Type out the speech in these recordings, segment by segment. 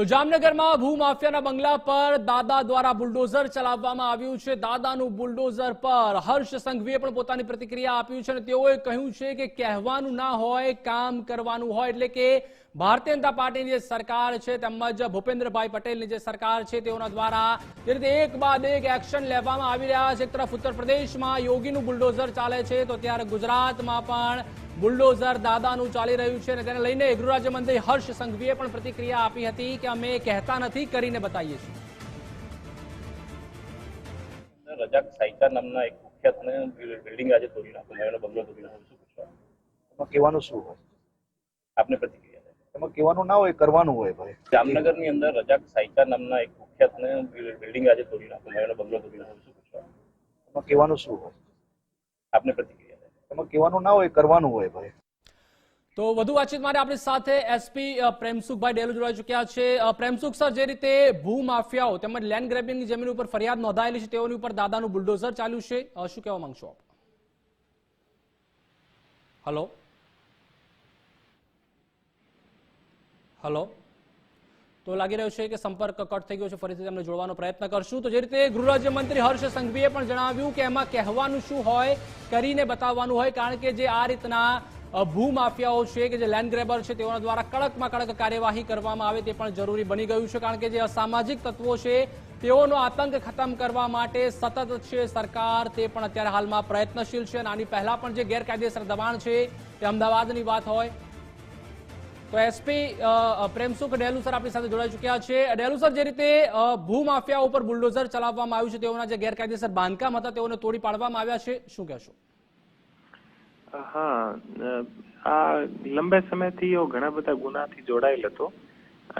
તો જામનગરમાં ભૂમાફિયાના બંગલા પર દાદા દ્વારા બુલડોઝર ચલાવવામાં આવ્યું છે. દાદાનું બુલડોઝર પર હર્ષ સંઘવીએ પણ પોતાની પ્રતિક્રિયા આપ્યું છે અને તેઓએ કહ્યું છે કે કહેવાનું ના હોય, કામ કરવાનું હોય એટલે કે ભારતીય જનતા પાર્ટીની જે સરકાર છે તેમજ ભૂપેન્દ્રભાઈ પટેલની જે સરકાર છે તેઓના દ્વારા જે રીતે એક બાદ એક એક્શન લેવામાં આવી રહ્યા છે. એક તરફ ઉત્તર પ્રદેશમાં યોગીનું બુલડોઝર ચાલે છે તો ત્યારે ગુજરાતમાં પણ બુલડોઝર દાદાનું ચાલી રહ્યું છે અને તેને લઈને ગૃહ રાજ્યમંત્રી હર્ષ સંઘવીએ પણ પ્રતિક્રિયા આપી હતી કે અમે કહેતા નથી કરીને બતાવીએ છીએ. રજાક સાયકા નામના એક કુખ્યાત અને બિલ્ડિંગ આજે તોડી નાખ્યું એનો બંગલો તોડી નાખ્યો શું એમાં કહેવાનું શું હોય? આપને પ્રતિક્રિયા એમાં કહેવાનું ના હોય કરવાનું હોય ભાઈ. જામનગરની અંદર રજાક સાયકા નામના એક કુખ્યાત અને બિલ્ડિંગ આજે તોડી નાખ્યું એનો બંગલો તોડી નાખ્યો એમાં કહેવાનું શું હોય? આપને પ્રતિક્રિયા. એમાં કહેવાનું ના હોય, કરવાનું હોય ભાઈ. તો વધુ વાતચીત માટે આપણી સાથે એસપી પ્રેમસુખભાઈ ડેલુ જોડાઈ ચુક્યા છે. પ્રેમસુખ સર, જે રીતે ભૂમાફિયાઓ તેમજ લેન્ડ ગ્રેબિંગની જમીન ઉપર ફરિયાદ નોંધાયેલી છે, તેઓની ઉપર દાદાનું બુલડોઝર ચાલ્યું છે. શું કહેવા માંગશો આપ? હલો હલો તો લાગી રહ્યું છે કે સંપર્ક કટ થઈ ગયો છે. ફરીથી તેમને જોડવાનો પ્રયત્ન કરશું. તો જે રીતે ગૃહ રાજ્યમંત્રી હર્ષ સંઘવીએ પણ જણાવ્યું કે એમાં કહેવાનું શું હોય, કરીને બતાવવાનું હોય, કારણ કે જે આ રીતના ભૂમાફિયાઓ છે કે જે લેન્ડ ગ્રેબર છે, તેઓના દ્વારા કડકમાં કડક કાર્યવાહી કરવામાં આવે તે પણ જરૂરી બની ગયું છે, કારણ કે જે અસામાજિક તત્વો છે, તેઓનો આતંક ખતમ કરવા માટે સતત છે સરકાર તે પણ અત્યારે હાલમાં પ્રયત્નશીલ છે. અને આની પહેલા પણ જે ગેરકાયદેસર દબાણ છે, તે અમદાવાદની વાત હોય તો એસપી પ્રેમસુખ ડેલુ સર આપણી સાથે જોડાઈ ચુક્યા છે. ડેલુ સર, જે રીતે ભૂમાફિયા ઉપર બુલડોઝર ચલાવવામાં આવ્યું છે, તેઓના જે ગેરકાયદેસર બાંધકામ હતા, તેઓને તોડી પાડવામાં આવ્યા છે. શું કહેશો? હા આ લંબે સમયથી એવો ઘણા બધા ગુનાથી જોડાયેલ હતો.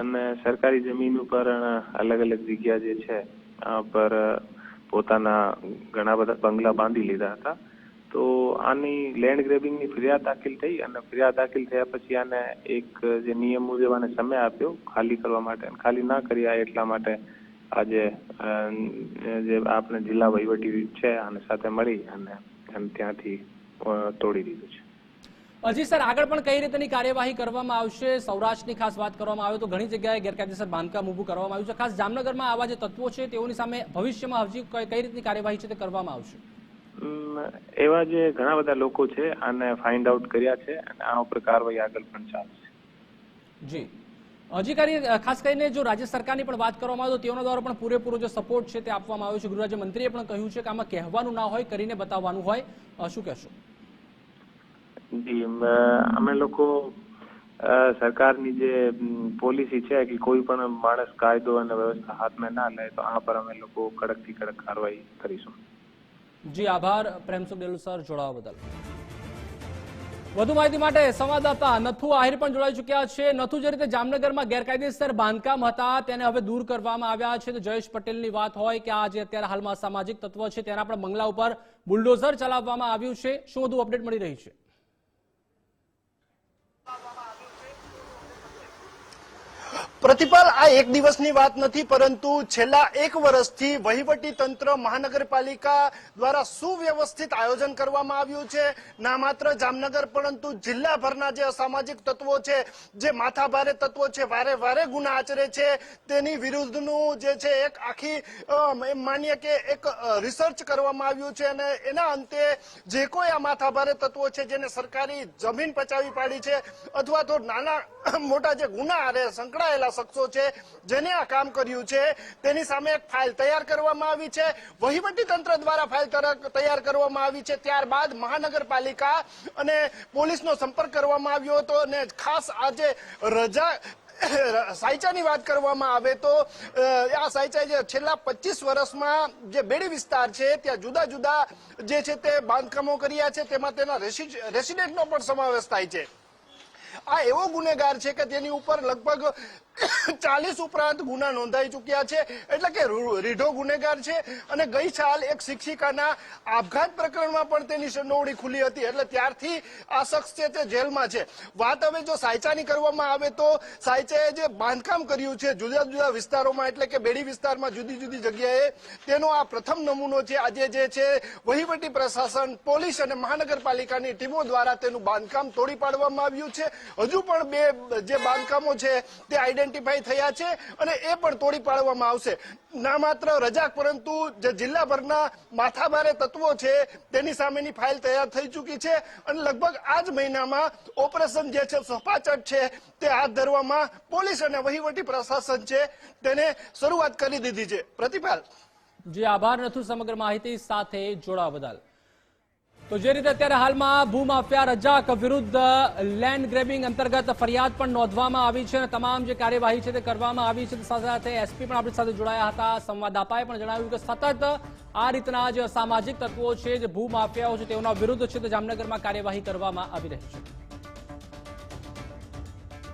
અને સરકારી જમીન ઉપર અલગ અલગ જગ્યા જે છે પર પોતાના ઘણા બધા બંગલા બાંધી લીધા હતા. તો આની લેન્ડ ગ્રેબિંગની ફરિયાદ દાખલ થઈ અને ફરિયાદ દાખલ થયા પછી આને એક જે નિયમ મુજબ આને સમય આપ્યો ખાલી કરવા માટે અને ખાલી ના કર્યા એટલા માટે આજે જે આપણે જિલ્લા વહીવટી છે આને સાથે મળી અને એમ ત્યાંથી તોડી દીધું છે. હજી સર, આગળ પણ કઈ રીતની કાર્યવાહી કરવામાં આવશે? સૌરાષ્ટ્રની ખાસ વાત કરવામાં આવે તો ઘણી જગ્યાએ ગેરકાયદેસર બાંધકામ ઊભું કરવામાં આવ્યું છે. ખાસ જામનગરમાં આવા જે તત્વો છે, તેઓની સામે ભવિષ્યમાં હજી કઈ રીતની કાર્યવાહી છે તે કરવામાં આવશે? એવા જે ઘણા બધા લોકો છે આને ફાઇન્ડ આઉટ કર્યા છે અને આ ઉપર કાર્યવાહી આગળ પણ ચાલશે જી. હજી કરી ખાસ કરીને જો રાજ્ય સરકારની પણ વાત કરવામાં આવે તો તેઓના દ્વારા પણ પૂરેપૂરો જે સપોર્ટ છે તે આપવામાં આવ્યો છે. ગૃહ રાજ્યમંત્રીએ પણ કહ્યું છે કે આમાં કહેવાનું ના હોય કરીને બતાવવાનું હોય. શું કહેશો? જી અમે લોકો સરકારની જે પોલિસી છે કે કોઈ પણ માણસ કાયદો અને વ્યવસ્થા હાથમાં ના લે તો આ પર અમે લોકો કડકથી કડક કાર્યવાહી કરીશું. જી, આભાર. પ્રેમસુખ ડેલુ સર. જોડાવા બદલ. વધુ માહિતી માટે સંવાદદાતા નથુ આહિર પણ જોડાઈ ચુક્યા છે. નથુ, જે રીતે જામનગરમાં ગેરકાયદેસર બાંધકામ હતા, તેને હવે દૂર કરવામાં આવ્યા છે. તો જયેશ પટેલની વાત હોય કે આ જે અત્યારે હાલમાં સામાજિક તત્વ છે, તેના પણ બંગલા ઉપર બુલડોઝર ચલાવવામાં આવ્યું છે. શું વધુ અપડેટ મળી રહી છે? પ્રતિપાલ, આ એક દિવસની વાત નથી, પરંતુ છેલ્લા એક વર્ષથી વહીવટી તંત્ર મહાનગરપાલિકા દ્વારા સુવ્યવસ્થિત આયોજન કરવામાં આવ્યું છે. ના માત્ર જામનગર, પરંતુ જિલ્લાભરના જે અસામાજિક તત્વો છે, જે માથાભારે તત્વો છે, વારે વારે ગુના આચરે છે, તેની વિરુદ્ધનું જે છે, એક આખી માનીએ કે એક રિસર્ચ કરવામાં આવ્યું છે અને એના અંતે જે કોઈ આ માથાભારે તત્વો છે, જેને સરકારી જમીન પચાવી પાડી છે, અથવા તો નાના, મોટા જે ગુના આરે સંકળાયેલા શખ્સો છે? જેને આ કામ કર્યું છે, તેની સામે એક ફાઇલ તૈયાર કરવામાં આવી છે. વહીવટી તંત્ર દ્વારા ફાઇલ તૈયાર કરવામાં આવી છે. ત્યારબાદ મહાનગરપાલિકા અને પોલીસનો સંપર્ક કરવામાં આવ્યો હતો અને ખાસ આજે રજા સાયચાની વાત કરવામાં આવે તો આ સાયચા જે છેલ્લા પચીસ વર્ષમાં જે બેડી વિસ્તાર છે, ત્યાં જુદા જુદા જે છે તે બાંધકામો કર્યા છે. તેમાં તેના રેસી- રેસિડેન્ટનો પણ સમાવેશ થાય છે. આ એવો ગુનેગાર છે કે તેની ઉપર લગભગ ચાલીસ ઉપરાંત ગુના નોંધાઈ ચૂક્યા છે. એટલે કે રીઢો ગુનેગાર છે અને ગઈ સાલ એક શિક્ષિકાના આપઘાત પ્રકરણમાં પણ તેની સંડોવણી ખુલી હતી. એટલે ત્યારથી આ શખ્સ છે તે જેલમાં છે. વાત હવે જો સાયચાની કરવામાં આવે તો સાયચાએ જે બાંધકામ કર્યું છે જુદા જુદા વિસ્તારોમાં, એટલે કે બેડી વિસ્તારમાં જુદી જુદી જગ્યાએ, તેનો આ પ્રથમ નમૂનો છે. આજે જે છે વહીવટી પ્રશાસન, પોલીસ અને મહાનગરપાલિકાની ટીમો દ્વારા તેનું બાંધકામ તોડી પાડવામાં આવ્યું છે. હજુ પણ બે, જે બાંધકામો છે તે આઈડેન્ટિફાઈ થયા છે અને એ પણ તોડી પાડવામાં આવશે. ના માત્ર રજાક, પરંતુ જે જિલ્લાભરના માથાભારે તત્વો છે, તેની સામેની ફાઇલ તૈયાર થઈ ચૂકી છે અને લગભગ આ જ મહિનામાં ઓપરેશન જે છે સફાચટ છે, તે હાથ ધરવામાં પોલીસ અને વહીવટી પ્રશાસન છે, તેને શરૂઆત કરી દીધી છે. પ્રતિપાલ. જે, આભાર. નથુ સમગ્ર માહિતી સાથે જોડાવા બદલ. તો જે રીતે અત્યારે હાલમાં ભૂમાફિયા રજાક વિરુદ્ધ લેન્ડ ગ્રેબિંગ અંતર્ગત ફરિયાદ પણ નોંધવામાં આવી છે અને તમામ જે કાર્યવાહી છે તે કરવામાં આવી છે. સાથે સાથે એસપી પણ આપણી સાથે જોડાયા હતા. સંવાદદાતાએ પણ જણાવ્યું કે સતત આ રીતના જે અસામાજિક તત્વો છે જે ભૂમાફિયાઓ છે તેઓના વિરુદ્ધ છે તે જામનગરમાં કાર્યવાહી કરવામાં આવી રહી છે.